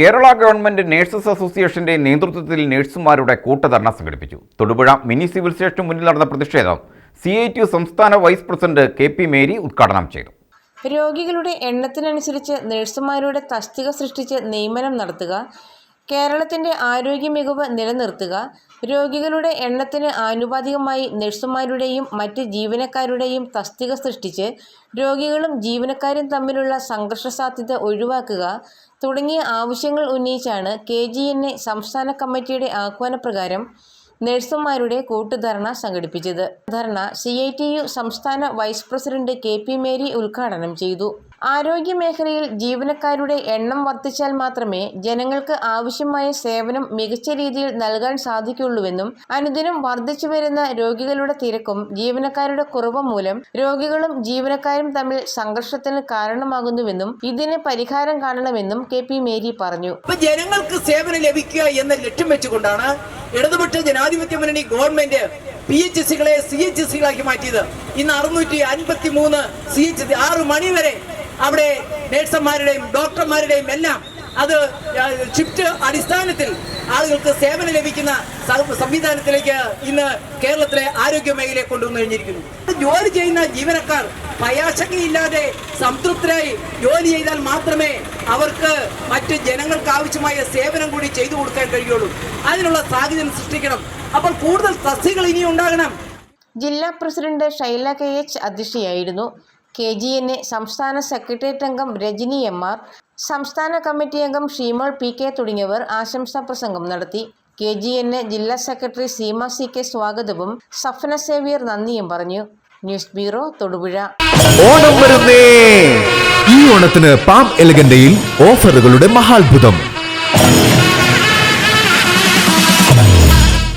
Kerala government nurses അസോസിയേഷന്റെ നേതൃത്വത്തിൽ നഴ്സുമാരുടെ കൂട്ടധർണ സംഘടിപ്പിച്ചു. തൊടുപുഴ മിനി സിവിൽ സ്റ്റേഷന് മുന്നിൽ നടന്ന പ്രതിഷേധം സി ഐ ടി സംസ്ഥാന vice president K P Mary ഉദ്ഘാടനം ചെയ്തു. രോഗികളുടെ എണ്ണത്തിനനുസരിച്ച് നഴ്സുമാരുടെ തസ്തിക സൃഷ്ടിച്ച് നിയമനം നടത്തുക കേരളത്തിന്റെ ആരോഗ്യ മികവ് നിലനിർത്തുക രോഗികളുടെ എണ്ണത്തിന് ആനുപാതികമായി നഴ്സുമാരുടെയും മറ്റ് ജീവനക്കാരുടെയും തസ്തിക സൃഷ്ടിച്ച് രോഗികളും ജീവനക്കാരും തമ്മിലുള്ള സംഘർഷ സാധ്യത ഒഴിവാക്കുക തുടങ്ങിയ ആവശ്യങ്ങൾ ഉന്നയിച്ചാണ് കെ ജി എൻ എ സംസ്ഥാന കമ്മിറ്റിയുടെ ആഹ്വാനപ്രകാരം നഴ്സുമാരുടെ കൂട്ടുധർണ സംഘടിപ്പിച്ചത്. ധർണ സി ഐ ടി യു സംസ്ഥാന vice president K P Mary ഉദ്ഘാടനം ചെയ്തു. ആരോഗ്യ മേഖലയിൽ ജീവനക്കാരുടെ എണ്ണം വർദ്ധിച്ചാൽ മാത്രമേ ജനങ്ങൾക്ക് ആവശ്യമായ സേവനം മികച്ച രീതിയിൽ നൽകാൻ സാധിക്കുള്ളൂവെന്നും അനുദിനം വർദ്ധിച്ചു വരുന്ന രോഗികളുടെ തിരക്കും ജീവനക്കാരുടെ കുറവ് മൂലം രോഗികളും ജീവനക്കാരും തമ്മിൽ സംഘർഷത്തിന് കാരണമാകുന്നുവെന്നും ഇതിന് പരിഹാരം കാണണമെന്നും കെ പി മേരി പറഞ്ഞു. ജനങ്ങൾക്ക് സേവനം ലഭിക്കുക എന്ന ലക്ഷ്യം വെച്ചുകൊണ്ടാണ് ഇടതുപക്ഷ ജനാധിപത്യ മുന്നണി ഗവൺമെന്റ് പി എച്ച് സികളെ സി എച്ച് സികളാക്കി മാറ്റിയത്. ഇന്ന് അറുന്നൂറ്റി അൻപത്തി മൂന്ന് സി എച്ച് സി ആറ് മണി വരെ അവിടെ നേഴ്സന്മാരുടെയും ഡോക്ടർമാരുടെയും എല്ലാം അത് ഷിഫ്റ്റ് അടിസ്ഥാനത്തിൽ ആളുകൾക്ക് സേവനം ലഭിക്കുന്ന സംവിധാനത്തിലേക്ക് ഇന്ന് കേരളത്തിലെ ആരോഗ്യ മേഖലയെ കൊണ്ടുവന്നു കഴിഞ്ഞിരിക്കുന്നു. ജോലി ചെയ്യുന്ന ജീവനക്കാർ ഭയാശങ്കയില്ലാതെ സംതൃപ്തരായി ജോലി ചെയ്താൽ മാത്രമേ അവർക്ക് മറ്റ് ജനങ്ങൾക്ക് ആവശ്യമായ സേവനം കൂടി ചെയ്തു കൊടുക്കാൻ കഴിയുള്ളൂ. അതിനുള്ള സാഹചര്യം സൃഷ്ടിക്കണം. അപ്പോൾ കൂടുതൽ തസ്തികൾ ഇനി ഉണ്ടാകണം ജില്ലാ പ്രസിഡന്റ് ഷൈല കെ എച്ച് അധ്യക്ഷയായിരുന്നു. കെ ജി എൻ എ സംസ്ഥാന സെക്രട്ടേറിയറ്റ് അംഗം രജനി എം ആർ സംസ്ഥാന കമ്മിറ്റി അംഗം ഷീമോൾ പി കെ തുടങ്ങിയവർ ആശംസാ പ്രസംഗം നടത്തി. കെ ജി എൻ എ ജില്ലാ സെക്രട്ടറി സീമ സി കെ സ്വാഗതവും സഫന സേവിയർ നന്ദിയും പറഞ്ഞു. News bureau Thodupuzha. ഓണം വരുന്നേ. ഈ ഓണത്തിന് പാം എലഗന്റയിൽ ഓഫറുകളുടെ മഹാത്ഭുതം.